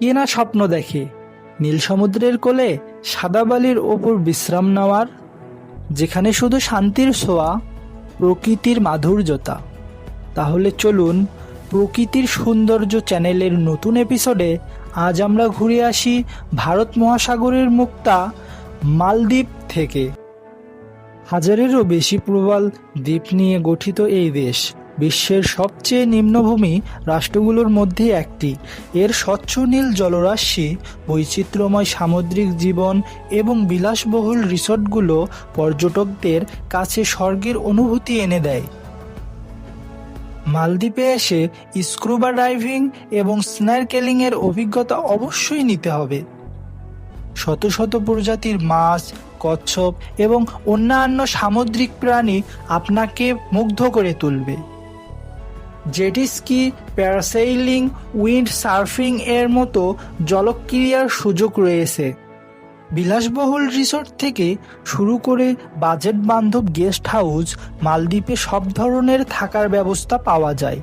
কে না স্বপ্ন দেখে? নীল সমুদ্রের কোলে সাদা বালির ওপর বিশ্রাম নেওয়ার, যেখানে শুধু শান্তির ছোঁয়া, প্রকৃতির মাধুর্যতা। তাহলে চলুন প্রকৃতির সৌন্দর্য চ্যানেলের নতুন এপিসোডে আজ আমরা ঘুরে আসি ভারত মহাসাগরের মুক্তা মালদ্বীপ থেকে। হাজারেরও বেশি প্রবাল দ্বীপ নিয়ে গঠিত এই দেশ। বিশ্বের সবচেয়ে নিম্নভূমি রাষ্ট্রগুলোর মধ্যে একটি। এর স্বচ্ছ নীল জলরাশি, বৈচিত্র্যময় সামুদ্রিক জীবন এবং বিলাসবহুল রিসর্টগুলো পর্যটকদের কাছে স্বর্গের অনুভূতি এনে দেয়। মালদ্বীপে এসে স্ক্রুবা ডাইভিং এবং স্ন্যারকেলিং এর অভিজ্ঞতা অবশ্যই নিতে হবে। শত শত প্রজাতির মাছ, কচ্ছপ এবং অন্যান্য সামুদ্রিক প্রাণী আপনাকে মুগ্ধ করে তুলবে। Jet ski, parasailing, wind surfing এর মতো জলক্রিয়ার সুযোগ রয়েছে। বিলাসবহুল রিসোর্ট থেকে শুরু করে বাজেট বান্ধব গেস্ট হাউস, মালদ্বীপে সব ধরনের থাকার ব্যবস্থা পাওয়া যায়।